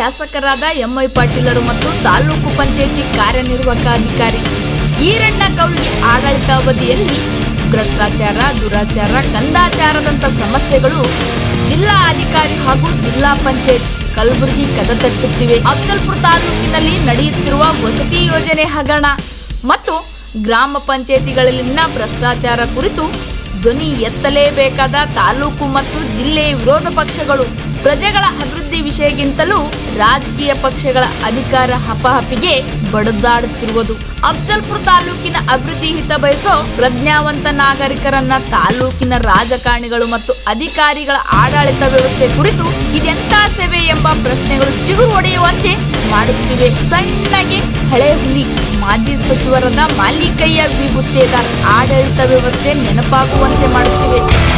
ಶಾಸಕರಾದ ಎಂಐ ಪಾಟೀಲರು ಮತ್ತು ತಾಲೂಕು ಪಂಚಾಯಿತಿ ಕಾರ್ಯನಿರ್ವಾಹಕ ಅಧಿಕಾರಿ ಈರಣ್ಣ ಕೌಲ್ಗೆ ಆಡಳಿತಾವಧಿಯಲ್ಲಿ ಭ್ರಷ್ಟಾಚಾರ, ದುರಾಚಾರ ಕಂದಾಚಾರದಂತ ಸಮಸ್ಯೆಗಳು ಜಿಲ್ಲಾ ಅಧಿಕಾರಿ ಹಾಗೂ ಜಿಲ್ಲಾ ಪಂಚಾಯತ್ ಕಲಬುರಗಿ ಕದ ತಟ್ಟುತ್ತಿವೆ ಅಫ್ಜಲ್ಪುರ ತಾಲೂಕಿನಲ್ಲಿ ನಡೆಯುತ್ತಿರುವ ವಸತಿ ಯೋಜನೆ ಹಗರಣ ಮತ್ತು ಗ್ರಾಮ ಪಂಚಾಯತಿಗಳಲ್ಲಿನ ಭ್ರಷ್ಟಾಚಾರ ಕುರಿತು ಧ್ವನಿ ಎತ್ತಲೇಬೇಕಾದ ತಾಲೂಕು ಮತ್ತು ಜಿಲ್ಲೆ ವಿರೋಧ ಪಕ್ಷಗಳು ಪ್ರಜೆಗಳ ಅಭಿವೃದ್ಧಿ ವಿಷಯಕ್ಕಿಂತಲೂ ರಾಜಕೀಯ ಪಕ್ಷಗಳ ಅಧಿಕಾರ ಹಪಹಪಿಗೆ ಬಡದಾಡುತ್ತಿರುವುದು. ಅಫ್ಜಲ್ಪುರ್ ತಾಲೂಕಿನ ಅಭಿವೃದ್ಧಿ ಹಿತ ಬಯಸೋ ಪ್ರಜ್ಞಾವಂತ ನಾಗರಿಕರನ್ನ ತಾಲೂಕಿನ ರಾಜಕಾರಣಿಗಳು ಮತ್ತು ಅಧಿಕಾರಿಗಳ ಆಡಳಿತ ವ್ಯವಸ್ಥೆ ಕುರಿತು ಇದೆಂತ ಸೇವೆ ಎಂಬ ಪ್ರಶ್ನೆಗಳು ಚಿಗುರು ಹೊಡೆಯುವಂತೆ ಮಾಡುತ್ತಿವೆ. ಸಣ್ಣಗೆ ಹಳೆ ಹುಲಿ. ಮಾಜಿ ಸಚಿವರಾದ ಮಾಲೀಕಯ್ಯ ವಿ ಆಡಳಿತ ವ್ಯವಸ್ಥೆ ನೆನಪಾಗುವಂತೆ ಮಾಡುತ್ತಿವೆ.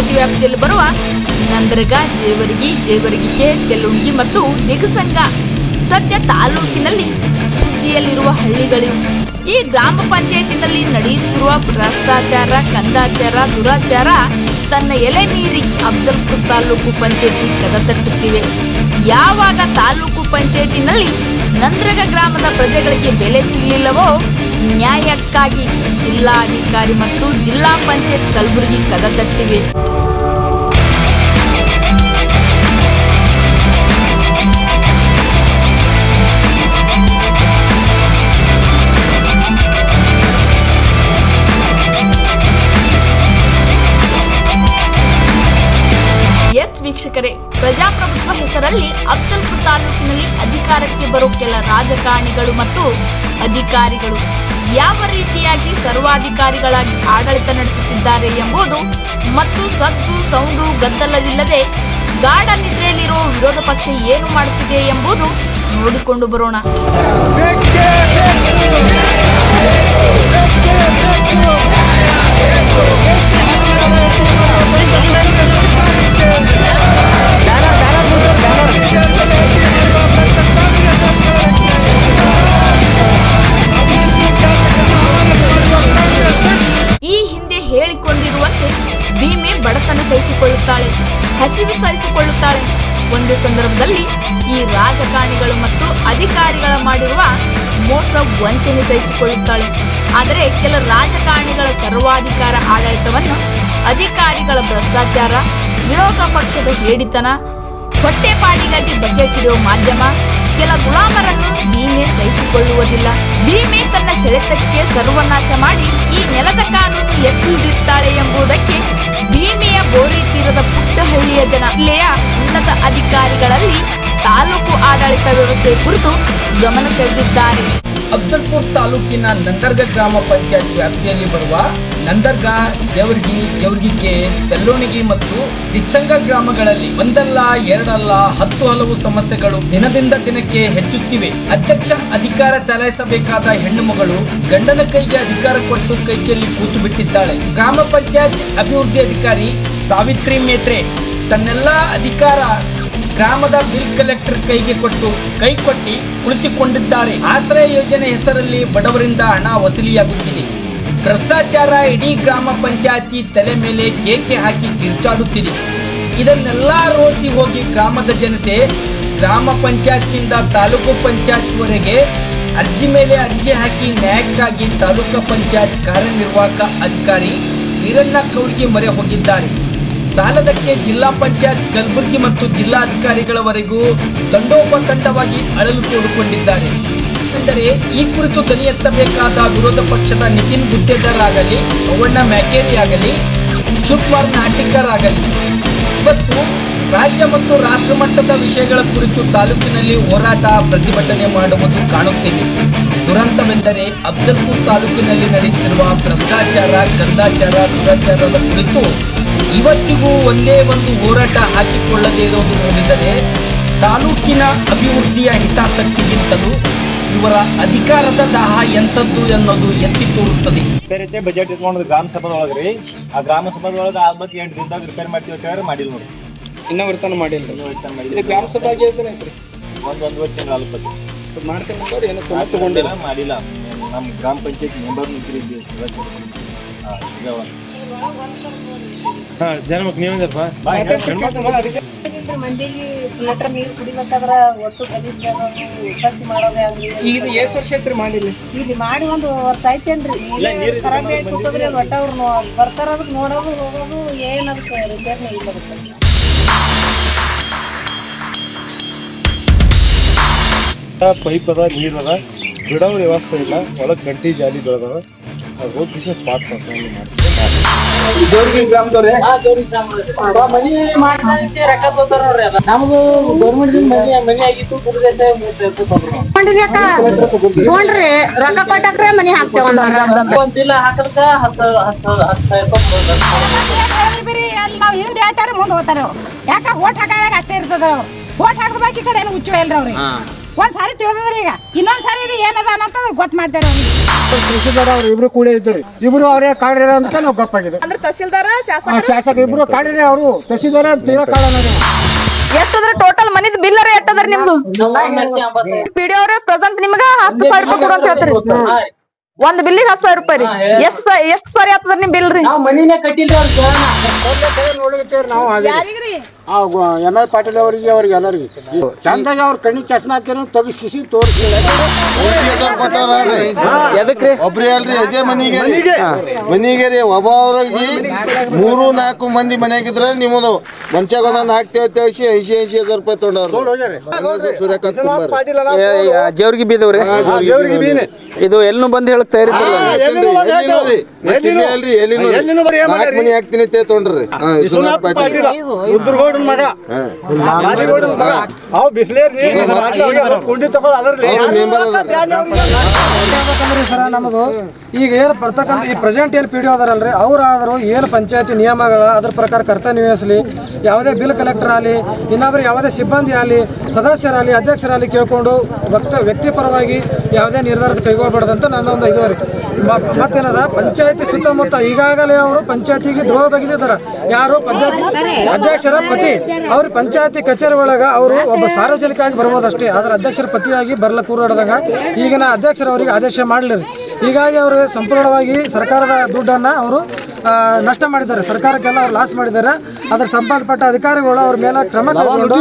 ಪಂಚಾಯತಿ ವ್ಯಾಪ್ತಿಯಲ್ಲಿ ಬರುವ ನಂದರ್ಗ, ಜೇವರ್ಗಿ ಜೇವರ್ಗಿಕೆ ತೆಲುಂಗಿ ಮತ್ತು ದಿಗಸಂಗ. ಸದ್ಯ ತಾಲೂಕಿನಲ್ಲಿ ಸುದ್ದಿಯಲ್ಲಿರುವ ಹಳ್ಳಿಗಳಿವೆ ಈ ಗ್ರಾಮ ಪಂಚಾಯತಿನಲ್ಲಿ ನಡೆಯುತ್ತಿರುವ ಭ್ರಷ್ಟಾಚಾರ, ಕಂದಾಚಾರ, ದುರಾಚಾರ ತನ್ನ ಎಲೆ ಮೀರಿ ಅಫ್ಜಲ್ಪುರ ತಾಲೂಕು ಪಂಚಾಯತಿ ಕದ ತಟ್ಟುತ್ತಿವೆ. ಯಾವಾಗ ತಾಲೂಕು ಪಂಚಾಯತಿನಲ್ಲಿ ನಂದ್ರಗ ಗ್ರಾಮದ ಪ್ರಜೆಗಳಿಗೆ ಬೆಲೆ ಸಿಗಲಿಲ್ಲವೋ ನ್ಯಾಯಕ್ಕಾಗಿ ಜಿಲ್ಲಾಧಿಕಾರಿ ಮತ್ತು ಜಿಲ್ಲಾ ಪಂಚಾಯತ್ ಕಲಬುರಗಿ ಎಸ್ ವೀಕ್ಷಕರೇ, ಪ್ರಜಾಪ್ರಭುತ್ವ ಹೆಸರಲ್ಲಿ ಅಫ್ಜಲ್ಪುರ್ ತಾಲೂಕಿನಲ್ಲಿ ಅಧಿಕಾರಕ್ಕೆ ಬರೋ ಕೆಲ ರಾಜಕಾರಣಿಗಳು ಮತ್ತು ಅಧಿಕಾರಿಗಳು. ಯಾವ ರೀತಿಯಾಗಿ ಸರ್ವಾಧಿಕಾರಿಗಳಾಗಿ ಆಡಳಿತ ನಡೆಸುತ್ತಿದ್ದಾರೆ ಎಂಬುದು ಮತ್ತು ಸದ್ದು, ಸೌಂಡು, ಗದ್ದಲವಿಲ್ಲದೆ ಗಾಢ ನಿದ್ರೆಯಲ್ಲಿರುವ ವಿರೋಧ ಪಕ್ಷ ಏನು ಮಾಡುತ್ತಿದೆ ಎಂಬುದು ನೋಡಿಕೊಂಡು ಬರೋಣ. ಬಡತನ ಸಹಿಸಿಕೊಳ್ಳುತ್ತಾಳೆ ಹಸಿವು ಸಹಿಸಿಕೊಳ್ಳುತ್ತಾಳೆ ಒಂದು ಸಂದರ್ಭದಲ್ಲಿ ಈ ರಾಜಕಾರಣಿಗಳು ಮತ್ತು ಅಧಿಕಾರಿಗಳ ಮಾಡಿರುವ ಮೋಸ ವಂಚನೆ ಸಹಿಸಿಕೊಳ್ಳುತ್ತಾಳೆ. ಆದರೆ ಕೆಲ ರಾಜಕಾರಣಿಗಳ ಸರ್ವಾಧಿಕಾರ ಆಡಳಿತವನ್ನು ಅಧಿಕಾರಿಗಳ ಭ್ರಷ್ಟಾಚಾರ, ವಿರೋಧ ಪಕ್ಷದ ಹೇಡಿತನ, ಹೊಟ್ಟೆಪಾಡಿಗಾಗಿ ಬಜೆಟ್ ಹಿಡಿಯುವ ಮಾಧ್ಯಮ, ಕೆಲ ಗುಲಾಮರನ್ನು ಭೀಮೆ ಸಹಿಸಿಕೊಳ್ಳುವುದಿಲ್ಲ. ಭೀಮೆ ತನ್ನ ಸೆಳೆತಕ್ಕೆ ಸರ್ವನಾಶ ಮಾಡಿ ಈ ನೆಲದ ಕಾನೂನು ಎತ್ತಿ ಹಿಡಿಯುತ್ತಾಳೆ ಎಂಬುದಕ್ಕೆ ಭೀಮೆಯ ಬೋರಿ ತೀರದ ಪುಟ್ಟ ಹಳ್ಳಿಯ ಜನ. ಇಲ್ಲಿಯ ಉನ್ನತ ಅಧಿಕಾರಿಗಳಲ್ಲಿ ತಾಲೂಕು ಆಡಳಿತ ವ್ಯವಸ್ಥೆ ಕುರಿತು ಗಮನ ಸೆಳೆದಿದ್ದಾರೆ. ಅಫ್ಜಲ್ಪುರ್ ತಾಲೂಕಿನ ನಂದರ್ಗ ಗ್ರಾಮ ಪಂಚಾಯತ್ ವ್ಯಾಪ್ತಿಯಲ್ಲಿ ಬರುವ ನಂದರ್ಗ, ಜವರ್ಗಿ, ಜವರ್ಗಿಕೆ, ತೆಲ್ಲೋಣಿಗಿ ಮತ್ತು ದಿಕ್ಸಂಗ ಗ್ರಾಮಗಳಲ್ಲಿ ಒಂದಲ್ಲ, ಎರಡಲ್ಲ, ಹತ್ತು ಹಲವು ಸಮಸ್ಯೆಗಳು ದಿನದಿಂದ ದಿನಕ್ಕೆ ಹೆಚ್ಚುತ್ತಿವೆ. ಅಧ್ಯಕ್ಷ ಅಧಿಕಾರ ಚಲಾಯಿಸಬೇಕಾದ ಹೆಣ್ಣು ಮಗಳು ಗಂಡನ ಕೈಗೆ ಅಧಿಕಾರ ಕೊಟ್ಟು ಕೈಚಲ್ಲಿ ಕೂತು ಬಿಟ್ಟಿದ್ದಾಳೆ. ಗ್ರಾಮ ಪಂಚಾಯತ್ ಅಭಿವೃದ್ಧಿ ಅಧಿಕಾರಿ ಸಾವಿತ್ರಿ ಮೇತ್ರೆ, ತನ್ನೆಲ್ಲಾ ಅಧಿಕಾರ ಗ್ರಾಮದ ಬಿಲ್ ಕಲೆಕ್ಟರ್ ಕೈಗೆ ಕೊಟ್ಟು ಕೈ ಕೊಟ್ಟಿ ಕುಳಿತುಕೊಂಡಿದ್ದಾರೆ. ಆಶ್ರಯ ಯೋಜನೆ ಹೆಸರಲ್ಲಿ ಬಡವರಿಂದ ಹಣ ವಸೂಲಿಯಾಗುತ್ತಿದೆ. ಭ್ರಷ್ಟಾಚಾರ ಇಡೀ ಗ್ರಾಮ ಪಂಚಾಯತಿ ತಲೆ ಮೇಲೆ ಕೇಕೆ ಹಾಕಿ ಕಿರ್ಚಾಡುತ್ತಿದೆ. ಇದನ್ನೆಲ್ಲ ರೋಸಿ ಹೋಗಿ ಗ್ರಾಮದ ಜನತೆ ಗ್ರಾಮ ಪಂಚಾಯತ್ನಿಂದ ತಾಲೂಕು ಪಂಚಾಯತ್ವರೆಗೆ ಅರ್ಜಿ ಮೇಲೆ ಅರ್ಜಿ ಹಾಕಿ ನ್ಯಾಯಕ್ಕಾಗಿ ತಾಲೂಕು ಪಂಚಾಯತ್ ಕಾರ್ಯನಿರ್ವಾಹಕ ಅಧಿಕಾರಿ ವೀರಣ್ಣ ಕೌರ್ಗೆ ಮೊರೆ ಹೋಗಿದ್ದಾರೆ. ಸಾಲದಕ್ಕೆ ಜಿಲ್ಲಾ ಪಂಚಾಯತ್ ಕಲಬುರಗಿ ಮತ್ತು ಜಿಲ್ಲಾಧಿಕಾರಿಗಳವರೆಗೂ ತಂಡೋಪತಂಡವಾಗಿ ಅಳಲು ತೋಡಿಕೊಂಡಿದ್ದಾರೆ. ಅಂದರೆ ಈ ಕುರಿತು ದನಿ ಎತ್ತಬೇಕಾದ ವಿರೋಧ ಪಕ್ಷದ ನಿತಿನ್ ಗುತ್ತೇದಾರ್ ಆಗಲಿ ಅವಣ್ಣ ಮ್ಯಾಕೇರಿ ಆಗಲಿ, ಶಿವಕುಮಾರ್ ನಾಟಿಕರ್ ಆಗಲಿ. ಇವತ್ತು ರಾಜ್ಯ ಮತ್ತು ರಾಷ್ಟ್ರ ಮಟ್ಟದ ವಿಷಯಗಳ ಕುರಿತು ತಾಲೂಕಿನಲ್ಲಿ ಹೋರಾಟ, ಪ್ರತಿಭಟನೆ ಮಾಡುವುದು ಕಾಣುತ್ತೇವೆ. ದುರಂತವೆಂದರೆ ಅಫ್ಜಲ್ಪುರ್ ತಾಲೂಕಿನಲ್ಲಿ ನಡೆಯುತ್ತಿರುವ ಭ್ರಷ್ಟಾಚಾರ ಗಂಧಾಚಾರ ದುರಾಚಾರದ ಕುರಿತು ಇವತ್ತಿಗೂ ಒಂದೇ ಒಂದು ಹೋರಾಟ ಹಾಕಿಕೊಳ್ಳದೇ ಇರೋದು ನೋಡಿದರೆ ತಾಲೂಕಿನ ಅಭಿವೃದ್ಧಿಯ ಹಿತಾಸಕ್ತಿಗಿಂತಲೂ ಇವರ ಅಧಿಕಾರದ ದಾಹ ಎಂಥದ್ದು ಎನ್ನೋದು ಎತ್ತಿ ತೋರುತ್ತದೆ. ಬೇರೆ ರೀತಿ ಬಜೆಟ್ ಇಟ್ಕೊಂಡು ಗ್ರಾಮ ಸಭಾದೊಳಗೆ ರೀ ಆ ಗ್ರಾಮ ಸಭಾದೊಳಗೆ ಆಗ್ಬೇಕು ಎಂಟು ದಿನದಾಗ ರಿಪೇರ್ ಮಾಡ್ತೀವಿ ಅಂತ ಹೇಳಿ ಮಾಡಿಲ್ಲ ನೋಡಿ ಇನ್ನೂ ವರ್ತನ ಮಾಡಿಲ್ಲ ಇದು ಮಾಡಿಲ್ಲ. ಗ್ರಾಮ ಸಭಾಗೆ ಎಷ್ಟು ದಿನ ಐತ್ರಿ ಒಂದು ಒಂದುವರೆ ತಿಂಗಳು ಅಲ್ಪ ಸ್ವಲ್ಪ ಮಾಡ್ತೀನಿ ಅಂದ್ರೆ ಏನೋ ಕ್ರಮ ತಗೊಂಡಿಲ್ಲ. ಮಾಡಿಲ್ಲ. ನಮ್ಮ ಗ್ರಾಮ ಪಂಚಾಯತ್ ಮೆಂಬರ್ ನಿಂತಿರಿ ಸದಸ್ಯರು ಹಾಂ ಜನಮಕ್ ನೀವೇನಪ್ಪ ಮಂದಿಗೆ ಲೀಟರ್ ನೀರು ಕುಡಿಬೇಕಾದ್ರ ಒಟ್ಟು ಆಗೋದು, ಸ್ವಚ್ಛ ಮಾಡೋದೇ ಆಗ್ಲಿ. ಈಗ ಎಷ್ಟು ವರ್ಷ ಐತ್ರಿ ಮಾಡಿಲ್ಲ? ಇಲ್ಲಿ ಮಾಡಿ ಒಂದು ವರ್ಷ ಆಯ್ತೇನ್ರಿ. ಖರಾಬ್ ನೀರು ಕೂತದ್ರಿ ಒಟ್ಟ ಅವ್ರು ನೋ ಬರ್ತಾರ ಅದಕ್ಕೆ ನೋಡೋದು ಹೋಗೋದು ಏನದಕ್ಕೆ ಅದಕ್ಕೆ ರಿಪೇರ್ನೇ ಇಲ್ಲ ಪೈಪ್ ಅದ ನೀರು ಅದ. ಬಿಡೋ ವ್ಯವಸ್ಥೆ ಇಲ್ಲ. ಒಳಗೆ ಗಂಟಿ ಜಾಲಿ ಬೆಳೆದವ ಅದು ಹೋಗಿ ಬಿಸಿ ಸ್ಪಾಟ್ ಮಾಡ್ಕೊಂಡು ಮನಿ ಮಾಡ್ತಾ ರೊಕ್ಕ ತಗೋತಾರ ನೋಡ್ರಿ ಅದ. ನಮ್ದು ಗೌರ್ಮೆಂಟ್ ಮನಿ ಮನಿ ಆಗಿತ್ತು ಕುಡ್ದೈತೆ ನೋಡ್ರಿ. ರೊಕ್ಕ ಕೊಟ್ಟಾಕ್ರೆ ಮನಿ ಹಾಕ್ತೇವ ಒಂದ್ ಬಿಲ್ ಹಾಕಲ್ಕ ಹತ್ತು ಹತ್ತು ಹತ್ತು ಸಾವಿರ ರೂಪಾಯಿ ಬರೀ ಅಲ್ಲಿ ನಾವ್ ಹಿಂದ್ ಹೇಳ್ತಾರೆ ಮುಂದ್ ಹೋಗ್ತಾರೆ ಅವ್ರು. ಯಾಕ ಓಟ್ ಹಾಕಾಗ ಅಷ್ಟೇ ಇರ್ತದ ಅವ್ರು. ಓಟ್ ಹಾಕ್ಬೇಕು ಈ ಕಡೆ ಏನು ಹುಚ್ಚು ಇಲ್ರಿ ಅವ್ರಿಗೆ. ಒಂದ್ ಸಾರಿ ತಿಳಿದ್ರಿ ಈಗ. ಇನ್ನೊಂದ್ ಸಾರಿ ಇದು ಏನದ ಅನ್ನೋದು ಗೊತ್ತ ಮಾಡ್ತಾರೆ ಕೃಷಿದಾರ ಅವ್ರು ಇಬ್ರು ಕೂಡ ಇದ್ರಿ ಇಬ್ರು ಅವರೇ ಕಾಡಿರ ಅಂತ ನಾವು ಗಪ್ಪಾಗಿದೆ ಅಂದ್ರೆ ತಹಶೀಲ್ದಾರ ಶಾಸಕ ಆ ಶಾಸಕ ಇಬ್ರು ಕಾಡಿರೇ ಅವರು. ತಹಸೀಲ್ದಾರ ತೀರಾ ಕಾಡನ ಎಷ್ಟದ್ರ ಟೋಟಲ್ ಮನಿದ್ ಬಿಲ್ ಎಷ್ಟದ್ರ ನಿಮ್ದು? ಪಿಡಿ ಅವ್ರ ಪ್ರೆಸೆಂಟ್ ನಿಮ್ಗ ಹತ್ತು ಸಾವಿರ ರೂಪಾಯಿ ಕೊಡು ಅಂತ ಹೇಳ್ತಾರೆ. ಒಂದ್ ಬಿಲ್ಲಿಗೆ ಹತ್ತು ಸಾವಿರ ರೂಪಾಯಿ ರೀ. ಎಷ್ಟ್ ಸ- ಎಷ್ಟ್ ಸಾರಿ ಆಗ್ತದ ನಿಮ್ ಬಿಲ್ ರೀ? ನಾವು ಮನಿನೇ ಕಟ್ಟಿಲ್ಲ ಅವ್ರ ಕೇಳೋಣ ನೋಡಿರ್ತೇವ್ರಿ ನಾವು ಹಾಗೆ ಆ ಎಂ ಐ ಪಾಟೀಲ್ ಅವರಿಗೆ ಅವ್ರಿಗೆ ಎಲ್ಲರಿಗೆ. ಚಂದಾಗಿ ಅವ್ರ ಕಣ್ಣಿ ಚಸ್ಮಾ ಹಾಕಿರೋ ತೆಗಿಸಿ ತೋರಿಸಿ. ಎದಕ್ರಿ? ಒಬ್ರಿ ಅಲ್ರಿ ಅದೇ ಮನಿಗೆ? ರೀ ಮನಿಗೆ ರೀ ಒಬ್ಬವ್ರಿಗೆ ಮೂರು ನಾಲ್ಕು ಮಂದಿ ಮನೆಯಾಗಿದ್ರೆ ನಿಮ್ಮದು ಮನ್ಷ್ಯಾಗ ಒಂದೊಂದು ಹಾಕ್ತೇವೆ ತಿಳಿಸಿ ಐಸಿ ಐಸಿ ಹಜಾರ್ ರೂಪಾಯಿ ತೊಗೊಂಡವ್ರು. ಸೂರ್ಯಕಾಂತ್ ಜೇವ್ರಿಗೆ ಬೀದವ್ರಿ? ಇದು ಎಲ್ಲೂ ಬಂದ್ ಹೇಳಕ್ ತಯಾರಿ ಅಲ್ರಿ ಎಲ್ಲಿ ನಾಲ್ಕು ಮನಿ ಹಾಕ್ತೀನಿ ಅಂತ ತೊಗೊಂಡ್ರಿ. ಪಾಟೀಲ್. ಉದ್ರಗೌಡನ ಮಗ. ಹಾ. ಮಾದಿಗೌಡನ ಮಗ. ಅವ್ ಬಿಸ್ಲೇರಿ. ಕುಂಡಿ ತಗೊಂಡ್ ಅದ್ರಲ್ಲಿ ಮೆಂಬರ್ ಸರ ನಮ್ಮದು ಈಗ ಏನು ಬರ್ತಕ್ಕಂಥ ಈ ಪ್ರೆಸೆಂಟ್ ಏನು ಪಿ ಡಿ ಅದಾರಲ್ರಿ? ಅವರಾದರೂ ಏನು ಪಂಚಾಯತಿ ನಿಯಮಗಳ, ಅದ್ರ ಪ್ರಕಾರ ಕರ್ತವ್ಯ ನಿರ್ವಹಿಸಲಿ ಯಾವುದೇ ಬಿಲ್ ಕಲೆಕ್ಟರ್ ಆಗಲಿ ಇನ್ನೊಬ್ರು ಯಾವುದೇ ಸಿಬ್ಬಂದಿ ಆಗಲಿ, ಸದಸ್ಯರಾಗಲಿ, ಅಧ್ಯಕ್ಷರಾಗಲಿ ಕೇಳಿಕೊಂಡು ವ್ಯಕ್ತ ವ್ಯಕ್ತಿಪರವಾಗಿ ಯಾವುದೇ ನಿರ್ಧಾರ ಕೈಗೊಳ್ಳಬಾರ್ದಂತ ನನ್ನ ಒಂದು ಇದುವರೆ. ಮ- ಮತ್ತೇನದ? ಪಂಚಾಯತಿ ಸುತ್ತಮುತ್ತ ಈಗಾಗಲೇ ಅವರು ಪಂಚಾಯತಿಗೆ ದ್ರೋಹ ಬಗೆದಿದ್ದಾರೆ. ಯಾರು? ಪಂಚಾಯತಿ ಅಧ್ಯಕ್ಷರ ಪತಿ. ಅವ್ರ ಪಂಚಾಯತಿ ಕಚೇರಿ ಒಳಗೆ ಅವರು ಒಬ್ಬ ಸಾರ್ವಜನಿಕವಾಗಿ ಬರ್ಬೋದಷ್ಟೇ. ಆದರೆ ಅಧ್ಯಕ್ಷರ ಪತಿಯಾಗಿ ಬರಲ ಕೂರಾಡ್ದಾಗ ಈಗಿನ ಅಧ್ಯಕ್ಷರವರಿಗೆ ಆದೇಶ ಮಾಡಲಿರಿ. ಹೀಗಾಗಿ ಅವರು ಸಂಪೂರ್ಣವಾಗಿ ಸರ್ಕಾರದ ದುಡ್ಡನ್ನು ಅವರು ನಷ್ಟ ಮಾಡಿದ್ದಾರೆ. ಸರ್ಕಾರಕ್ಕೆಲ್ಲ ಅವ್ರು ಲಾಸ್ ಮಾಡಿದ್ದಾರೆ. ಅದರ ಸಂಬಂಧಪಟ್ಟ ಅಧಿಕಾರಿಗಳು ಅವ್ರ ಮೇಲೆ ಕ್ರಮ ಕೈಗೊಂಡು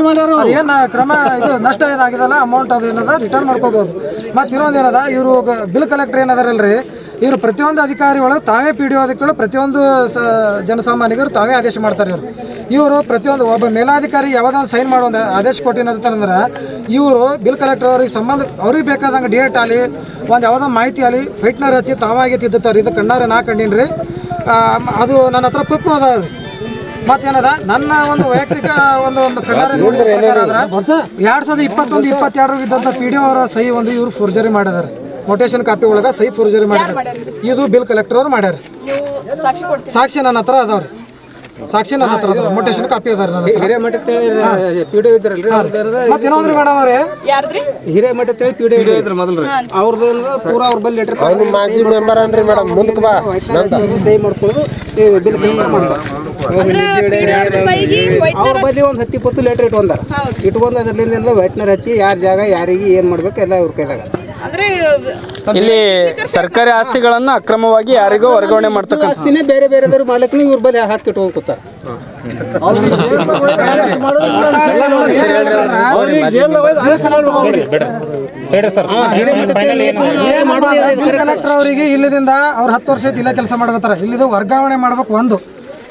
ಏನು ಕ್ರಮ ಇದು ನಷ್ಟ ಏನಾಗಿದಲ್ಲ ಅಮೌಂಟ್ ಅದು ಏನದ ರಿಟರ್ನ್ ಮಾಡ್ಕೋಬೋದು. ಮತ್ತು ಇನ್ನೊಂದು ಏನದ ಇವರು ಬಿಲ್ ಕಲೆಕ್ಟರ್ ಏನದಾರಲ್ರಿ? ಇವರು ಪ್ರತಿಯೊಂದು ಅಧಿಕಾರಿಗಳು ತಾವೇ ಪಿ ಡಿ ಒ ಅಧಿಕಾರಿಗಳು ಪ್ರತಿಯೊಂದು ಸ ಜನಸಾಮಾನ್ಯರು ತಾವೇ ಆದೇಶ ಮಾಡ್ತಾರೆ ಇವರು. ಇವರು ಪ್ರತಿಯೊಂದು ಒಬ್ಬ ಮೇಲಾಧಿಕಾರಿ ಯಾವುದೋ ಒಂದು ಸೈನ್ ಮಾಡೋ ಒಂದು ಆದೇಶ ಕೊಟ್ಟಿನಂತಂದ್ರೆ ಇವರು ಬಿಲ್ ಕಲೆಕ್ಟರ್ ಅವ್ರಿಗೆ ಸಂಬಂಧ ಅವ್ರಿಗೆ ಬೇಕಾದಂಗೆ ಡೇಟ್ ಆಗಲಿ ಒಂದು ಯಾವುದೋ ಮಾಹಿತಿ ಆಗಲಿ ಫೈಟ್ನರ್ ಹಚ್ಚಿ ತಾವಾಗೆ ತಿದ್ದುತ್ತಾರೆ. ಇದು ಕಣ್ಣಾರೆ ನಾ ಕಂಡೀನಿ ಅದು ನನ್ನ ಹತ್ರ ಪಪ್ಪು ಅದಾವ ಮತ್ತೇನದ? ನನ್ನ ಒಂದು ವೈಯಕ್ತಿಕ ಒಂದು ಒಂದು ಕಣ್ಣಾರೆ ನೋಡಿದ್ರೆ ಎರಡು ಆದ್ರ ಎರಡ್ ಸಾವಿರದ ಇಪ್ಪತ್ತೊಂದು ಇಪ್ಪತ್ತೆರಡರ ಇದ್ದಂಥ ಪಿ ಡಿ ಒ ಅವರ ಸಹಿ ಒಂದು ಇವರು ಫೋರ್ಜರಿ ಮಾಡಿದ್ದಾರೆ ಮೊಟೇಶನ್ ಕಾಪಿ ಒಳಗ ಸಹಿ ಫೋರ್ಜರಿ ಮಾಡ್ಯಾರ? ಇದು? ಬಿಲ್ ಕಲೆಕ್ಟರ್ ಅವ್ರು ಮಾಡ್ಯಾರ. ನೀವು ಸಾಕ್ಷಿ ಕೊಡ್ತೀರಿ? ಸಾಕ್ಷಿ ನನ್ನ ಹತ್ರ ಅದಾವ್ರಿ. ಸಾಕ್ಷಿ ನನ್ನ ಹತ್ರ ಅದಾವ ಮೊಟೇಶನ್ ಕಾಪಿ ಅದಾರ ನನ್ನ ಹತ್ರ. ಹಿರೇಮಠ ಇದ್ರಲ್ರಿ ಮತ್ತೆ ಇನ್ನೊಂದ್ರಿ ಮೇಡಮ್ ಅವ್ರೆ? ಯಾರ್ದ್ರಿ? ಹಿರೇಮಠ ಇದ್ರ ಮೊದಲ್ರಿ. ಅವ್ರದ್ದು ಪೂರಾ ಅವ್ರ ಬಲ್ಲಿ ಲೆಟರ್ ಮಾಜಿ ಮೆಂಬರ್ ಅನ್ರಿ ಮೇಡಮ್ ಮುಂದಕ್ಕೆ ಬಾ. ಸಹಿ ಬಿಲ್ ಮಾಡ್ತಾರೆ. ಅಂದ್ರೆ ಅವ್ರ ಸಹಿಗೆ white ಅವ್ರ ಬಲ್ಲಿ ಒಂದು ಹತ್ತಿ ಪತ್ತು ಲೆಟರ್ ಇಟ್ಕೊಂಡಾರ. ಇಟ್ಕೊಂಡು ವೈಟ್ನರ್ ಹಚ್ಚಿ ಯಾರ ಜಾಗ ಯಾರಿಗೆ ಏನ್ ಮಾಡ್ಬೇಕು ಎಲ್ಲ ಇವ್ರ ಕೈದಾಗ ಅಂದ್ರೆ ಇಲ್ಲಿ ಸರ್ಕಾರಿ ಆಸ್ತಿಗಳನ್ನ ಅಕ್ರಮವಾಗಿ ಯಾರಿಗೋ ವರ್ಗಾವಣೆ ಮಾಡ್ತಕ್ಕಂಥ ಆಸ್ತಿನೇ ಬೇರೆ ಬೇರೆ ಮಾಡ್ಲಿಕ್ಕೆ ಇವ್ರ ಬಲ್ಲಿ ಹಾಕಿ ಇಟ್ಕೊಂಡು ಕೂತಾರ. ಕಲೆಕ್ಟರ್ ಅವರಿಗೆ ಇಲ್ಲಿದಿಂದ ಅವ್ರು ಹತ್ತು ವರ್ಷ ಆಯ್ತು ಇಲ್ಲೇ ಕೆಲಸ ಮಾಡಕತ್ತಾರ ಇಲ್ಲಿದು ವರ್ಗಾವಣೆ ಮಾಡ್ಬೇಕು ಒಂದು.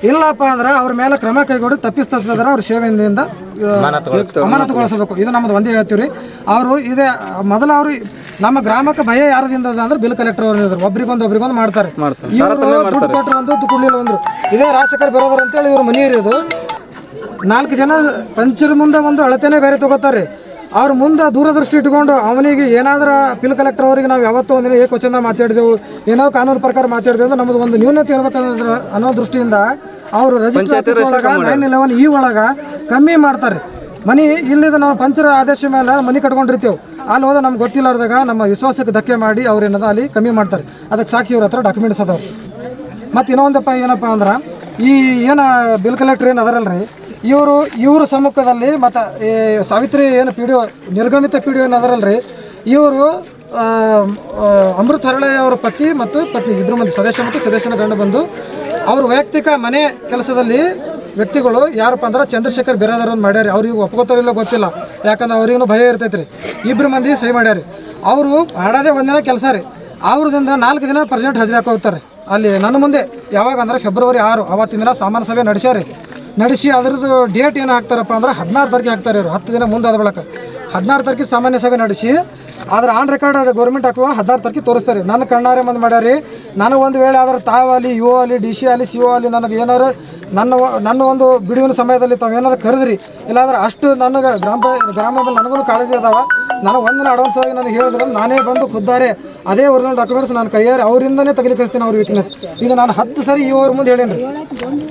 ಇಲ್ಲಪ್ಪ ಅಂದ್ರೆ ಅವ್ರ ಮೇಲೆ ಕ್ರಮ ಕೈಗೊಂಡು ತಪ್ಪಿಸ್ತಾರೆ ಅವ್ರ ಸೇವೆಯಿಂದ ಅಮಾನತುಗೊಳಿಸಬೇಕು. ಇದು ನಮ್ಮದು ಒಂದೇ ಹೇಳ್ತೀವಿ ರೀ ಅವರು ಇದೇ ಮೊದಲು ಅವರು ನಮ್ಮ ಗ್ರಾಮಕ್ಕೆ ಭಯ ಯಾರದಿಂದ ಅದ ಅಂದ್ರೆ ಬಿಲ್ ಕಲೆಕ್ಟರ್ ಅವರು ಇದ್ರು. ಒಬ್ರಿಗೊಂದು ಒಬ್ರಿಗೊಂದು ಮಾಡ್ತಾರೆ. ಇವರು ದುಡ್ಡು ಕೊಟ್ಟರು ಒಂದು ಕೊಡ್ಲಿಲ್ಲ ಒಂದು ಇದೇ ರಾಜಕೀಯ ಬರೋದ್ರಂತೇಳಿ ಇವ್ರ ಮನೆ ಇರೋದು ನಾಲ್ಕು ಜನ ಪಂಚರ ಮುಂದೆ ಒಂದು ಅಳತೆನೇ ಬೇರೆ ತಗೋತಾರೆ. ಅವ್ರ ಮುಂದೆ ದೂರದೃಷ್ಟಿ ಇಟ್ಕೊಂಡು ಅವನಿಗೆ ಏನಾದರೂ ಬಿಲ್ ಕಲೆಕ್ಟರ್ ಅವರಿಗೆ ನಾವು ಯಾವತ್ತೂ ಒಂದಿನ ಏಕವಚನ ಮಾತಾಡಿದೆವು ಏನೋ ಕಾನೂನು ಪ್ರಕಾರ ಮಾತಾಡಿದೆವು ಅಂದ್ರೆ ನಮ್ಮದು ಒಂದು ನ್ಯೂನತೆ ಇರಬೇಕಂದ್ರೆ ಅನ್ನೋ ದೃಷ್ಟಿಯಿಂದ ಅವರು ರಿಜಿಸ್ಟರ್ ಒಳಗ ನೈನ್ ಇಲೆವೆನ್ ಈ ಒಳಗೆ ಕಮ್ಮಿ ಮಾಡ್ತಾರೆ. ಮನಿ ಇಲ್ಲಿದ ನಾವು ಪಂಚರ ಆದೇಶ ಮೇಲೆ ಮನಿ ಕಟ್ಕೊಂಡಿರ್ತೇವೆ. ಅಲ್ಲಿ ಹೋದ ನಮ್ಗೆ ಗೊತ್ತಿಲ್ಲಾರ್ದಾಗ ನಮ್ಮ ವಿಶ್ವಾಸಕ್ಕೆ ಧಕ್ಕೆ ಮಾಡಿ ಅವ್ರು ಏನದ ಅಲ್ಲಿ ಕಮ್ಮಿ ಮಾಡ್ತಾರೆ. ಅದಕ್ಕೆ ಸಾಕ್ಷಿ ಇವ್ರ ಹತ್ರ ಡಾಕ್ಯುಮೆಂಟ್ಸ್ ಅದಾವೆ ಮತ್ತು ಇನ್ನೊಂದಪ್ಪ ಏನಪ್ಪ ಅಂದ್ರೆ ಈ ಏನು ಬಿಲ್ ಕಲೆಕ್ಟರ್ ಏನು ಅದರಲ್ರಿ? ಇವರು, ಇವ್ರ ಸಮ್ಮುಖದಲ್ಲಿ ಮತ್ತು ಈ ಸಾವಿತ್ರಿ ಏನು ಪಿ ಡಿ ಒ, ನಿರ್ಗಮಿತ ಪಿ ಡಿ ಒ ಏನದರಲ್ರಿ ಇವರು ಅಮೃತ ಹರಳೆ ಅವರ ಪತಿ ಮತ್ತು ಪತ್ನಿ ಇಬ್ಬರು ಮಂದಿ ಸದಸ್ಯ ಮತ್ತು ಸದಸ್ಯನ ಗಂಡ ಬಂದು, ಅವ್ರ ವೈಯಕ್ತಿಕ ಮನೆ ಕೆಲಸದಲ್ಲಿ ವ್ಯಕ್ತಿಗಳು ಯಾರಪ್ಪ ಅಂದ್ರೆ ಚಂದ್ರಶೇಖರ್ ಬಿರಾದರ್ ಮಾಡ್ಯಾರಿ. ಅವ್ರಿಗೆ ಒಪ್ಕೋತಾರಿಲ್ಲ ಗೊತ್ತಿಲ್ಲ. ಯಾಕಂದ್ರೆ ಅವ್ರಿಗೂ ಭಯ ಇರ್ತೈತೆ ರೀ ಇಬ್ಬರು ಮಂದಿ ಸಹಿ ಮಾಡ್ಯಾರಿ. ಅವರು ಮಾಡೋದೇ ಒಂದಿನ ಕೆಲಸ ರೀ. ಅವ್ರದಿಂದ ನಾಲ್ಕು ದಿನ ಪ್ರೆಸೆಂಟ್ ಹಾಜರಿ ಹೋಗ್ತಾರೆ ಅಲ್ಲಿ ನನ್ನ ಮುಂದೆ ಯಾವಾಗ ಅಂದ್ರೆ ಫೆಬ್ರವರಿ ಆರು, ಅವತ್ತಿನ ದಿನ ಸಾಮಾನ್ಯ ಸಭೆ ನಡೆಸ್ಯಾರಿ ನಡೆಸಿ ಅದ್ರದ್ದು ಡೇಟ್ ಏನು ಹಾಕ್ತಾರಪ್ಪ ಅಂದ್ರೆ ಹದಿನಾರು ತಾರೀಕು ಹಾಕ್ತಾರೆ ಇವರು. ಹತ್ತು ದಿನ ಮುಂದೆ ಅದ ಬಳಕ. ಹದಿನಾರು ತಾರೀಕಿಗೆ ಸಾಮಾನ್ಯ ಸಭೆ ನಡೆಸಿ, ಆದ್ರೆ ಆನ್ ರೆಕಾರ್ಡ್ ಗೌರ್ಮೆಂಟ್ ಹಾಕುವ ಹದಿನಾರು ತಾರೀಕಿಗೆ ತೋರಿಸ್ತಾರೆ. ನನ್ನ ಕಣ್ಣಾರೆ ಮಂದಿ ಮಾಡ್ಯಾರಿ ನನಗೆ ಒಂದು ವೇಳೆ ಆದ್ರೆ ತಾವಲ್ಲಿ ಯು ಅಲ್ಲಿ ಡಿ ಸಿ ಅಲ್ಲಿ ಸಿ ಅಲ್ಲಿ ನನಗೆ ಏನಾರು ನನ್ನ ನನ್ನ ಒಂದು ಬಿಡುವಿನ ಸಮಯದಲ್ಲಿ ತಾವೇನಾರು ಕರೆದ್ರಿ, ಇಲ್ಲಾಂದ್ರೆ ಅಷ್ಟು ನನಗೆ ಗ್ರಾಮ, ಗ್ರಾಮದಲ್ಲಿ ನನಗೂ ಕಾಳಜಿ ಅದಾವ. ನನಗೆ ಒಂದಿನ ಅಡ್ವಾನ್ಸ್ ಆಗಿ ನಾನು ಹೇಳಿದ್ರೆ, ನಾನೇ ಬಂದು ಖುದ್ದಾರೆ. ಅದೇ ಒರಿಜಿನಲ್ ಡಾಕ್ಯುಮೆಂಟ್ಸ್ ನಾನು ಕೈಯಾರೆ ಅವರಿಂದನೇ ತೆಗಿಲಿಕ್ಕಿಸ್ತೀನಿ ಅವ್ರ ವೀಕ್ನೆಸ್ ಇದು ನಾನು ಹತ್ತು ಸರಿ ಈ ಅವ್ರ ಮುಂದೆ ಹೇಳೇನಿ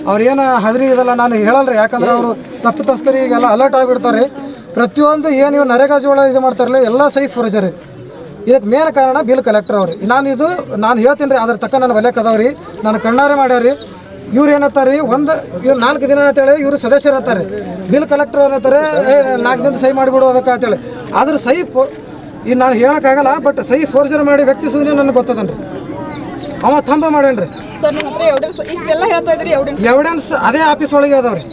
ಅವ್ರು ಏನು ಹದರಿ ಇದೆಲ್ಲ, ನಾನು ಹೇಳಲ್ರಿ. ಯಾಕಂದ್ರೆ ಅವರು ತಪ್ಪಿತಸ್ಥರಿಗೆಲ್ಲ ಅಲರ್ಟ್ ಆಗಿಬಿಡ್ತಾರೆ. ಪ್ರತಿಯೊಂದು ಏನು ಇವು ನರೇಗಾ ಜೋಳ ಇದು ಮಾಡ್ತಾರಲ್ಲ, ಎಲ್ಲ ಸೈಫ್ ಫೋರ್ಜರಿ ಇದಕ್ಕೆ ಮೇನ್ ಕಾರಣ ಬಿಲ್ ಕಲೆಕ್ಟರ್ ಅವ್ರಿ. ನಾನು ಇದು, ನಾನು ಹೇಳ್ತೀನಿ ರೀ ಅದ್ರ ತಕ್ಕ ನನ್ನ ಒಲೆಕ್ ಅದಾವ್ರಿ ನಾನು ಕಣ್ಣಾರೆ ಮಾಡ್ಯಾರಿ ಇವ್ರು ಏನತ್ತಾರೆ ಒಂದು ಇವ್ರು ನಾಲ್ಕು ದಿನ ಅಂತೇಳಿ ಇವರು ಸದಸ್ಯರು ಅತ್ತಾರೆ ಬಿಲ್ ಕಲೆಕ್ಟರ್ ಏನತ್ತಾರೆ ನಾಲ್ಕು ದಿನ ಸಹಿ ಮಾಡಿಬಿಡು ಅದಕ್ಕೆ ಅಂತೇಳಿ. ಆದ್ರೆ ಸಹಿ ಫೋ ಈಗ ನಾನು ಹೇಳೋಕ್ಕಾಗಲ್ಲ ಬಟ್ ಸಹಿ ಫೋರ್ಜರ್ ಮಾಡಿ ವ್ಯಕ್ತಿ ಸುದ್ದಿ ನನಗೆ ಗೊತ್ತದನ್ರಿ. ಅವ ತಂಬ ಮಾಡೇನ್ರಿ ಎವಿಡೆನ್ಸ್ ಅದೇ ಆಫೀಸ್ ಒಳಗೆ ಅದಾವ್ರಿ.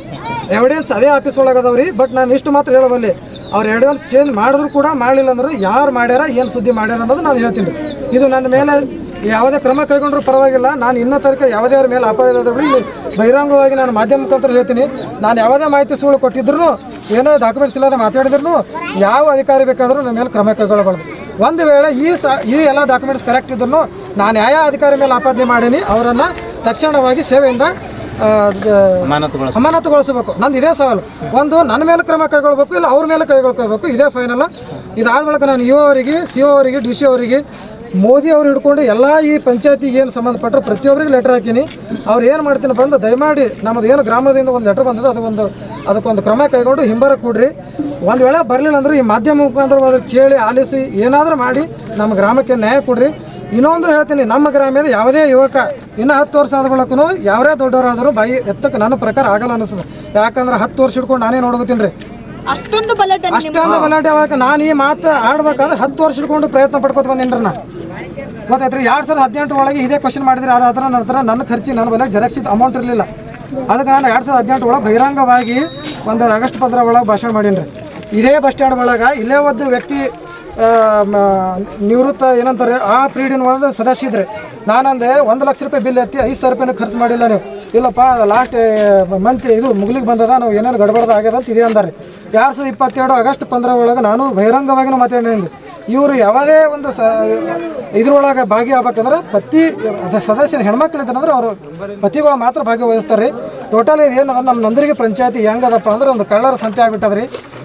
ಎವಿಡೆನ್ಸ್ ಅದೇ ಆಫೀಸ್ ಒಳಗೆ ಅದಾವ್ರಿ ಬಟ್ ನಾನು ಇಷ್ಟು ಮಾತ್ರ ಹೇಳಬಲ್ಲಿ. ಅವ್ರು ಎವಿಡೆನ್ಸ್ ಚೇಂಜ್ ಮಾಡಿದ್ರು ಕೂಡ ಮಾಡಲಿಲ್ಲ ಅಂದ್ರೆ ಯಾರು ಮಾಡ್ಯಾರ ಏನು ಸುದ್ದಿ ಮಾಡ್ಯಾರ ಅನ್ನೋದು ನಾನು ಹೇಳ್ತೀನಿ. ರೀ. ಇದು ನನ್ನ ಮೇಲೆ ಯಾವುದೇ ಕ್ರಮ ಕೈಗೊಂಡ್ರು ಪರವಾಗಿಲ್ಲ. ನಾನು ಇನ್ನೂ ತನಕ ಯಾವುದೇ ಅವ್ರ ಮೇಲೆ ಅಪಾಯ ಇರೋದ್ರ ಇಲ್ಲಿ ಬಹಿರಂಗವಾಗಿ ನಾನು ಮಾಧ್ಯಮ ಮುಖಾಂತರ ಹೇಳ್ತೀನಿ. ನಾನು ಯಾವುದೇ ಮಾಹಿತಿ ಸುಳ್ಳು ಕೊಟ್ಟಿದ್ರು ಏನೋ ಡಾಕ್ಯುಮೆಂಟ್ಸ್ ಇಲ್ಲದೆ ಮಾತಾಡಿದ್ರು ಯಾವ ಅಧಿಕಾರಿ ಬೇಕಾದರೂ ನನ್ನ ಮೇಲೆ ಕ್ರಮ ಕೈಗೊಳ್ಳಬಾರ್ದು. ಒಂದು ವೇಳೆ ಈ ಸ ಈ ಎಲ್ಲ ಡಾಕ್ಯುಮೆಂಟ್ಸ್ ಕರೆಕ್ಟ್ ಇದ್ರು ನಾನು ಯಾವ ಅಧಿಕಾರಿ ಮೇಲೆ ಆಪಾದನೆ ಮಾಡೀನಿ ಅವರನ್ನು ತಕ್ಷಣವಾಗಿ ಸೇವೆಯಿಂದ ಅಮಾನತುಗೊಳಿಸಬೇಕು. ನಂದು ಇದೇ ಸವಾಲು. ಒಂದು ನನ್ನ ಮೇಲೆ ಕ್ರಮ ಕೈಗೊಳ್ಬೇಕು ಇಲ್ಲ ಅವ್ರ ಮೇಲೆ ಕೈಗೊಳ್ಕೋಬೇಕು ಇದೇ ಫೈನಲ್ ಇದಾದ ಬಳಿಕ ನಾನು ಯು ಅವರಿಗೆ ಸಿ ಅವರಿಗೆ ಡಿ ಸಿ ಅವರಿಗೆ ಮೋದಿ ಅವ್ರು ಹಿಡ್ಕೊಂಡು ಎಲ್ಲ ಈ ಪಂಚಾಯತಿಗೆ ಏನು ಸಂಬಂಧಪಟ್ಟರೆ ಪ್ರತಿಯೊಬ್ಬರಿಗೆ ಲೆಟರ್ ಹಾಕೀನಿ. ಅವ್ರು ಏನು ಮಾಡ್ತೀನಿ ಬಂದು ದಯಮಾಡಿ ನಮ್ಮದು ಏನು ಗ್ರಾಮದಿಂದ ಒಂದು ಲೆಟರ್ ಬಂದದ ಅದಕ್ಕೊಂದು ಅದಕ್ಕೊಂದು ಕ್ರಮ ಕೈಗೊಂಡು ಹಿಂಬರ ಕೊಡ್ರಿ. ಒಂದು ವೇಳೆ ಬರಲಿಲ್ಲ ಅಂದ್ರೆ ಈ ಮಾಧ್ಯಮ ಮುಖಾಂತರ ಕೇಳಿ ಆಲಿಸಿ ಏನಾದರೂ ಮಾಡಿ ನಮ್ಮ ಗ್ರಾಮಕ್ಕೆ ನ್ಯಾಯ ಕೊಡ್ರಿ. ಇನ್ನೊಂದು ಹೇಳ್ತೀನಿ ನಮ್ಮ ಗ್ರಾಮದ ಯಾವುದೇ ಯುವಕ ಇನ್ನು ಹತ್ತು ವರ್ಷ ಆದ ಬಳಕೂ ಯಾವೇ ದೊಡ್ಡವರಾದರೂ ಬಾಯಿ ಎತ್ತಕ್ಕೆ ನನ್ನ ಪ್ರಕಾರ ಆಗಲ್ಲ ಅನಿಸ್ತದೆ ಯಾಕಂದ್ರೆ ಹತ್ತು ವರ್ಷ ಹಿಡ್ಕೊಂಡು ನಾನೇ ನೋಡ್ಕೋತೀನಿ ರೀ. ಅಷ್ಟೊಂದು ಬಲಾಟೆ ಅಷ್ಟೊಂದು ಬಲಾಟೆ ಅವಾಗ ನಾನು ಈ ಮಾತು ಆಡ್ಬೇಕಂದ್ರೆ ಹತ್ತು ವರ್ಷ ಹಿಡ್ಕೊಂಡು ಪ್ರಯತ್ನ ಪಡ್ಕೊತ ಬಂದೇನ್ರಿ ನಾ. ಗೊತ್ತಾಯ್ತು ರೀ ಎರಡು ಸಾವಿರದ ಹದಿನೆಂಟು ಒಳಗೆ ಇದೇ ಕ್ವಶನ್ ಮಾಡಿದ್ರೆ ಅದರ ಹತ್ರ ನನ್ನ ಖರ್ಚಿ, ನನ್ನ ಬಲೆ ಜೆರಾಕ್ಸ್ ಅಮೌಂಟ್ ಇರಲಿಲ್ಲ. ಅದಕ್ಕೆ ನಾನು ಎರಡು ಸಾವಿರದ ಹದಿನೆಂಟು ಒಳಗೆ ಬಹಿರಂಗವಾಗಿ ಒಂದು ಆಗಸ್ಟ್ ಪಂದ್ರ ಒಳಗೆ ಭಾಷಣ ಮಾಡೀನಿ ಇದೇ ಬಸ್ ಸ್ಟ್ಯಾಂಡ್ ಒಳಗೆ ಇಲ್ಲೇ ಒಂದು ವ್ಯಕ್ತಿ ನಿವೃತ್ತ ಏನಂತಾರೆ, ಆ ಪೀರಿಯಡಿನ ಒಳಗೆ ಸದಸ್ಯ ಇದ್ರೆ ನಾನಂದೆ ಒಂದು ಲಕ್ಷ ರೂಪಾಯಿ ಬಿಲ್ ಎತ್ತಿ ಐದು ಸಾವಿರ ರೂಪಾಯಿನೂ ಖರ್ಚು ಮಾಡಿಲ್ಲ ನೀವು. ಇಲ್ಲಪ್ಪ ಲಾಸ್ಟ್ ಮಂತ್ ಇದು ಮುಗ್ಲಿಗೆ ಬಂದದ, ನಾವು ಏನೇನು ಗಡಬಡ್ದ ಆಗ್ಯದ ಅಂತ ಇದೆ ಅಂದಾರೆ. ಎರಡು ಸಾವಿರದ ಇಪ್ಪತ್ತೆರಡು ಆಗಸ್ಟ್ ಪಂದ್ರ ಒಳಗೆ ನಾನು ಬಹಿರಂಗವಾಗಿನೂ ಮಾತಾಡಿದ್ದೆ ಇವರು ಯಾವುದೇ ಒಂದು ಸ ಇದ್ರೊಳಗೆ ಭಾಗಿಯಾಗಬೇಕಂದ್ರೆ ಪತಿ ಸದಸ್ಯನ ಹೆಣ್ಮಕ್ಳು ಇದ್ದಾರಂದ್ರೆ ಅವರು ಪತಿಗಳು ಮಾತ್ರ ಭಾಗವಹಿಸ್ತಾರೆ. ಟೋಟಲ್ ಇದು ಏನದ ನಮ್ಮ ನಂದರಿಗೆ ಪಂಚಾಯತಿ ಹೆಂಗದಪ್ಪ ಅಂದ್ರೆ ಒಂದು ಕಳ್ಳರ ಸಂತೆ ಆಗ್ಬಿಟ್ಟದ್ರಿ.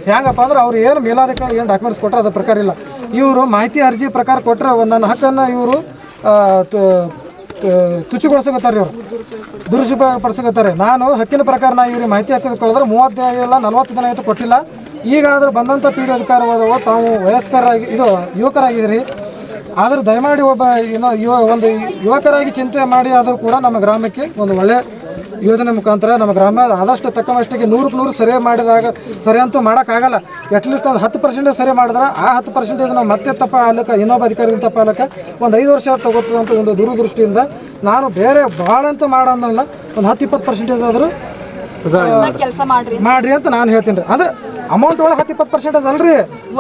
ಹೆಂಗಪ್ಪ ಅಂದ್ರೆ ಅವ್ರು ಏನು ಮೇಲಾಧಿಕಾರಿ ಏನು ಡಾಕ್ಯುಮೆಂಟ್ಸ್ ಕೊಟ್ಟರೆ ಅದ್ರ ಪ್ರಕಾರ ಇಲ್ಲ. ಇವರು ಮಾಹಿತಿ ಅರ್ಜಿ ಪ್ರಕಾರ ಕೊಟ್ಟರೆ ನನ್ನ ಹಕ್ಕನ್ನು ಇವರು ತುಚ್ಚಿಗೊಳಿಸಕತ್ತಾರೆ ಇವರು. ದುರುಪಯೋಗ ಪಡಿಸಕತ್ತಾರೆ ನಾನು ಹಕ್ಕಿನ ಪ್ರಕಾರ ನಾ ಇವ್ರಿಗೆ ಮಾಹಿತಿ ಹಾಕಿದ್ರೆ ಮೂವತ್ತು ಇಲ್ಲ ನಲ್ವತ್ತು ದಿನ ಆಯಿತು ಕೊಟ್ಟಿಲ್ಲ. ಈಗಾದ್ರೂ ಬಂದಂಥ ಪೀಡಿ ಅಧಿಕಾರವಾದವು ತಾವು ವಯಸ್ಕರಾಗಿ ಇದು ಯುವಕರಾಗಿದ್ದೀರಿ ಆದರೂ ದಯಮಾಡಿ ಒಬ್ಬ ಏನೋ ಯುವ ಒಂದು ಯುವಕರಾಗಿ ಚಿಂತೆ ಮಾಡಿ ಆದರೂ ಕೂಡ ನಮ್ಮ ಗ್ರಾಮಕ್ಕೆ ಒಂದು ಒಳ್ಳೆ ಯೋಜನೆ ಮುಖಾಂತರ ನಮ್ಮ ಗ್ರಾಮ ಆದಷ್ಟು ತಕ್ಕ ಮಟ್ಟಿಗೆ ನೂರಕ್ಕೆ ನೂರು ಸರಿ ಮಾಡಿದಾಗ ಸರಿ ಅಂತೂ ಮಾಡೋಕ್ಕಾಗಲ್ಲ. ಅಟ್ಲೀಸ್ಟ್ ಒಂದು ಹತ್ತು ಪರ್ಸೆಂಟೇಜ್ ಸರಿ ಮಾಡಿದ್ರೆ ಆ ಹತ್ತು ಪರ್ಸೆಂಟೇಜ್ ನಾವು ಮತ್ತೆ ತಪ್ಪ ಆಲಕ್ಕ ಇನ್ನೊಬ್ಬ ಅಧಿಕಾರಿಯಿಂದ ತಪ್ಪ ಆಲಕ್ಕ ಒಂದು ಐದು ವರ್ಷ ತಗೋತದಂತ ಒಂದು ದೂರದೃಷ್ಟಿಯಿಂದ ನಾನು ಬೇರೆ ಭಾಳ ಅಂತ ಮಾಡೋಣ ಒಂದು ಹತ್ತು ಇಪ್ಪತ್ತು ಪರ್ಸೆಂಟೇಜ್ ಆದರೂ ಕೆಲಸ ಮಾಡ್ರಿ. ಮಾಡ್ರಿ ಅಂತ ನಾನು ಹೇಳ್ತೀನಿ. ರೀ ಅಂದ್ರೆ ಅಮೌಂಟ್ ಒಳಗೆ ಹತ್ತು ಇಪ್ಪತ್ತು ಪರ್ಸೆಂಟೇಜ್ ಅಲ್ರಿ?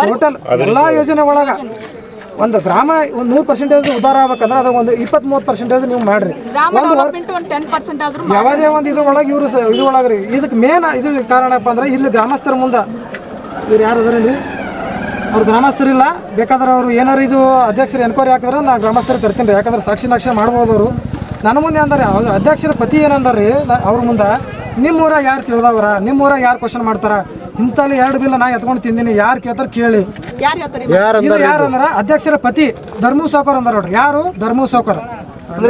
ಟೋಟಲ್ ಎಲ್ಲ ಯೋಜನೆ ಒಳಗೆ. ಒಂದು ಗ್ರಾಮ ಒಂದು ನೂರು ಪರ್ಸೆಂಟೇಜ್ ಉದ್ದಾರ ಆಗ್ಬೇಕಂದ್ರೆ ಅದು ಒಂದು ಇಪ್ಪತ್ತ್ ಮೂವತ್ತು ಪರ್ಸೆಂಟೇಜ್ ನೀವು ಮಾಡ್ರಿ. ಯಾವುದೇ ಒಂದು ಇದು ಒಳಗೆ ಇವರು ಇದು ಒಳಗೆ ರೀ ಇದಕ್ಕೆ ಮೇನ್ ಇದು ಕಾರಣಪ್ಪ ಅಂದ್ರೆ ಇಲ್ಲಿ ಗ್ರಾಮಸ್ಥರ ಮುಂದೆ ಇವ್ರು ಯಾರು ಅದಾರೇನ್ರಿ? ಅವ್ರು ಗ್ರಾಮಸ್ಥರಿಲ್ಲ ಬೇಕಾದ್ರೆ ಅವರು ಏನಾರು ಇದು ಅಧ್ಯಕ್ಷರು ಎನ್ಕ್ವೈರಿ ಹಾಕಿದ್ರೆ ನಾ ಗ್ರಾಮಸ್ಥರು ತರ್ತೀನಿ ರೀ. ಯಾಕಂದ್ರೆ ಸಾಕ್ಷಿ ನಾಕ್ಷಿ ಮಾಡ್ಬೋದು ಅವರು. ನನ್ನ ಮುಂದೆ ಅಂದಾರೆ ಅವ್ರ ಅಧ್ಯಕ್ಷರ ಪತಿ ಏನಂದಾರೆ ರೀ ನಾ- ಅವ್ರ ಮುಂದೆ ನಿಮ್ಮೂರಾಗ ಯಾರು ತಿಳಿದವ್ರ? ನಿಮ್ಮೂರಾಗ ಯಾರು ಕ್ವಶನ್ ಮಾಡ್ತಾರ? ಇಂಥಲ್ಲಿ ಎರಡು ಬಿಲ್ ನಾ ಎತ್ಕೊಂಡು ತಿಂದಿನಿ. ಯಾರು ಕೇಳ್ತಾರೆ ಕೇಳಿ. ಯಾರು ಯಾರಂದ್ರ ಇದು ಯಾರು ಅಂದ್ರ ಅಧ್ಯಕ್ಷರ ಪತಿ ಧರ್ಮ ಸೋಕರ್ ಅಂದಾರ ನೋಡ್ರಿ. ಯಾರು? ಧರ್ಮ ಸೋಕರ್.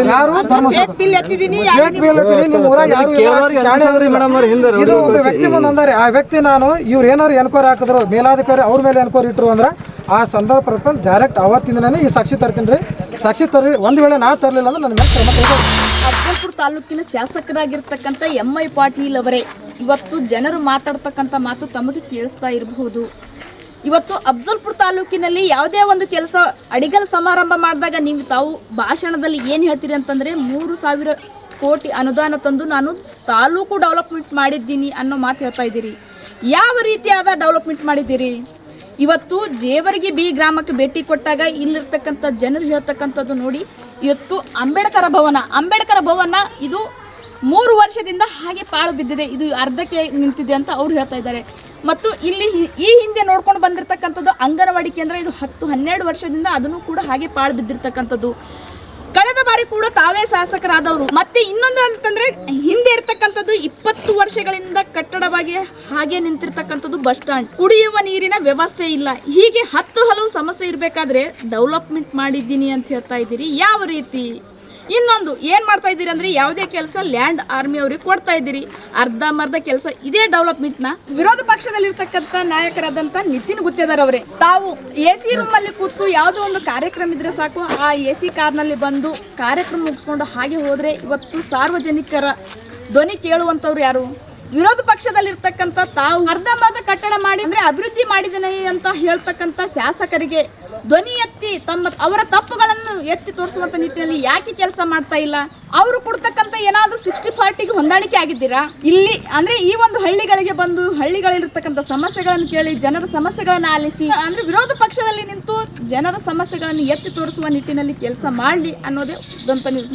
ಯಾರು? ಧರ್ಮ ನಿಮ್ಮ. ಇದು ಒಬ್ಬ ವ್ಯಕ್ತಿ ಮುಂದೆ ಅಂದಾರೆ. ಆ ವ್ಯಕ್ತಿ ನಾನು ಇವ್ರು ಏನಾರು ಎನ್ಕ್ವೈರಿ ಹಾಕಿದ್ರು ಮೇಲಾಧಿಕಾರಿ ಅವ್ರ ಮೇಲೆ ಎನ್ಕ್ವೈರಿ ಇಟ್ರು ಅಂದ್ರೆ ಆ ಸಂದರ್ಭ ಪ್ರಕಾರ ಡೈರೆಕ್ಟ್ ಅವತ್ತಿಂದನೇ ಈ ಸಾಕ್ಷಿ ತರ್ತೀನಿ ರೀ. ಸಾಕ್ಷಿ ತರ್ರಿ, ಒಂದು ವೇಳೆ ನಾ ತರಲಿಲ್ಲ ಅಂದ್ರೆ ನನ್ನ ಮೇಲೆ ಕ್ರಮ ತಾಲೂಕಿನ ಶಾಸಕರಾಗಿರ್ತಕ್ಕಂಥ ಎಂ ಐ ಪಾಟೀಲ್ ಅವರೇ, ಇವತ್ತು ಜನರು ಮಾತಾಡ್ತಕ್ಕಂಥ ಮಾತು ತಮಗೆ ಕೇಳಿಸ್ತಾ ಇರಬಹುದು. ಇವತ್ತು ಅಫ್ಜಲ್ಪುರ ತಾಲೂಕಿನಲ್ಲಿ ಯಾವುದೇ ಒಂದು ಕೆಲಸ, ಅಡಿಗಲ್ ಸಮಾರಂಭ ಮಾಡಿದಾಗ ನೀವು ತಾವು ಭಾಷಣದಲ್ಲಿ ಏನು ಹೇಳ್ತೀರಿ ಅಂತಂದರೆ ಮೂರು ಸಾವಿರ ಕೋಟಿ ಅನುದಾನ ತಂದು ನಾನು ತಾಲೂಕು ಡೆವಲಪ್ಮೆಂಟ್ ಮಾಡಿದ್ದೀನಿ ಅನ್ನೋ ಮಾತು ಹೇಳ್ತಾ ಇದ್ದೀರಿ. ಯಾವ ರೀತಿಯಾದ ಡೆವಲಪ್ಮೆಂಟ್ ಮಾಡಿದ್ದೀರಿ? ಇವತ್ತು ಜೇವರ್ಗಿ ಬಿ ಗ್ರಾಮಕ್ಕೆ ಭೇಟಿ ಕೊಟ್ಟಾಗ ಇಲ್ಲಿರ್ತಕ್ಕಂಥ ಜನರು ಹೇಳ್ತಕ್ಕಂಥದ್ದು ನೋಡಿ, ಇವತ್ತು ಅಂಬೇಡ್ಕರ ಭವನ ಅಂಬೇಡ್ಕರ ಭವನ ಇದು ಮೂರು ವರ್ಷದಿಂದ ಹಾಗೆ ಪಾಳು ಬಿದ್ದಿದೆ. ಇದು ಅರ್ಧಕ್ಕೆ ನಿಂತಿದೆ ಅಂತ ಅವ್ರು ಹೇಳ್ತಾ ಇದ್ದಾರೆ. ಮತ್ತು ಇಲ್ಲಿ ಈ ಹಿಂದೆ ನೋಡ್ಕೊಂಡು ಬಂದಿರತಕ್ಕಂಥದ್ದು ಅಂಗನವಾಡಿ ಕೇಂದ್ರ, ಇದು ಹತ್ತು ಹನ್ನೆರಡು ವರ್ಷದಿಂದ ಅದನ್ನು ಕೂಡ ಹಾಗೆ ಪಾಳು ಬಿದ್ದಿರ್ತಕ್ಕಂಥದ್ದು. ಕಳೆದ ಬಾರಿ ಕೂಡ ತಾವೇ ಶಾಸಕರಾದವರು. ಮತ್ತೆ ಇನ್ನೊಂದು ಅಂತಂದ್ರೆ, ಹಿಂದೆ ಇರ್ತಕ್ಕಂಥದ್ದು ಇಪ್ಪತ್ತು ವರ್ಷಗಳಿಂದ ಕಟ್ಟಡವಾಗಿ ಹಾಗೆ ನಿಂತಿರ್ತಕ್ಕಂಥದ್ದು ಬಸ್ ಸ್ಟಾಂಡ್. ಕುಡಿಯುವ ನೀರಿನ ವ್ಯವಸ್ಥೆ ಇಲ್ಲ. ಹೀಗೆ ಹತ್ತು ಹಲವು ಸಮಸ್ಯೆ ಇರಬೇಕಾದ್ರೆ ಡೆವಲಪ್ಮೆಂಟ್ ಮಾಡಿದ್ದೀನಿ ಅಂತ ಹೇಳ್ತಾ ಇದ್ದೀರಿ. ಯಾವ ರೀತಿ? ಇನ್ನೊಂದು, ಏನು ಮಾಡ್ತಾ ಇದ್ದೀರಿ ಅಂದ್ರೆ ಯಾವುದೇ ಕೆಲಸ ಲ್ಯಾಂಡ್ ಆರ್ಮಿ ಅವ್ರಿಗೆ ಕೊಡ್ತಾ ಇದ್ದೀರಿ. ಅರ್ಧ ಮರ್ಧ ಕೆಲಸ ಇದೇ ಡೆವಲಪ್ಮೆಂಟ್ನ ವಿರೋಧ ಪಕ್ಷದಲ್ಲಿರ್ತಕ್ಕಂಥ ನಾಯಕರಾದಂಥ ನಿತಿನ್ ಗುತ್ತೇದಾರ್ ಅವರೇ, ತಾವು ಎ ಸಿ ರೂಮ್ ಅಲ್ಲಿ ಕೂತು ಯಾವುದೋ ಒಂದು ಕಾರ್ಯಕ್ರಮ ಇದ್ರೆ ಸಾಕು. ಆ ಎ ಸಿ ಕಾರ್ನಲ್ಲಿ ಬಂದು ಕಾರ್ಯಕ್ರಮ ಮುಗಿಸ್ಕೊಂಡು ಹಾಗೆ ಹೋದರೆ ಇವತ್ತು ಸಾರ್ವಜನಿಕರ ಧ್ವನಿ ಕೇಳುವಂಥವ್ರು ಯಾರು? ವಿರೋಧ ಪಕ್ಷದಲ್ಲಿರ್ತಕ್ಕಂಥ ತಾವು ಅರ್ಧಂಬರ್ಧ ಕಟ್ಟಡ ಮಾಡಿ, ಅಂದ್ರೆ ಅಭಿವೃದ್ಧಿ ಮಾಡಿದನೇ ಅಂತ ಹೇಳ್ತಕ್ಕಂಥ ಶಾಸಕರಿಗೆ ಧ್ವನಿ ಎತ್ತಿ ತಮ್ಮ ಅವರ ತಪ್ಪುಗಳನ್ನು ಎತ್ತಿ ತೋರಿಸುವಂತ ನಿಟ್ಟಿನಲ್ಲಿ ಯಾಕೆ ಕೆಲಸ ಮಾಡ್ತಾ ಇಲ್ಲ? ಅವರು ಕೊಡ್ತಕ್ಕಂಥ ಏನಾದರೂ ಸಿಕ್ಸ್ಟಿ ಫಾರ್ಟಿಗೆ ಹೊಂದಾಣಿಕೆ ಆಗಿದ್ದೀರಾ? ಇಲ್ಲಿ ಅಂದ್ರೆ ಈ ಒಂದು ಹಳ್ಳಿಗಳಿಗೆ ಬಂದು ಹಳ್ಳಿಗಳಲ್ಲಿರ್ತಕ್ಕಂಥ ಸಮಸ್ಯೆಗಳನ್ನು ಕೇಳಿ, ಜನರ ಸಮಸ್ಯೆಗಳನ್ನು ಆಲಿಸಿ, ಅಂದ್ರೆ ವಿರೋಧ ಪಕ್ಷದಲ್ಲಿ ನಿಂತು ಜನರ ಸಮಸ್ಯೆಗಳನ್ನು ಎತ್ತಿ ತೋರಿಸುವ ನಿಟ್ಟಿನಲ್ಲಿ ಕೆಲಸ ಮಾಡಲಿ ಅನ್ನೋದೇ ದಂತ ನ್ಯೂಸ್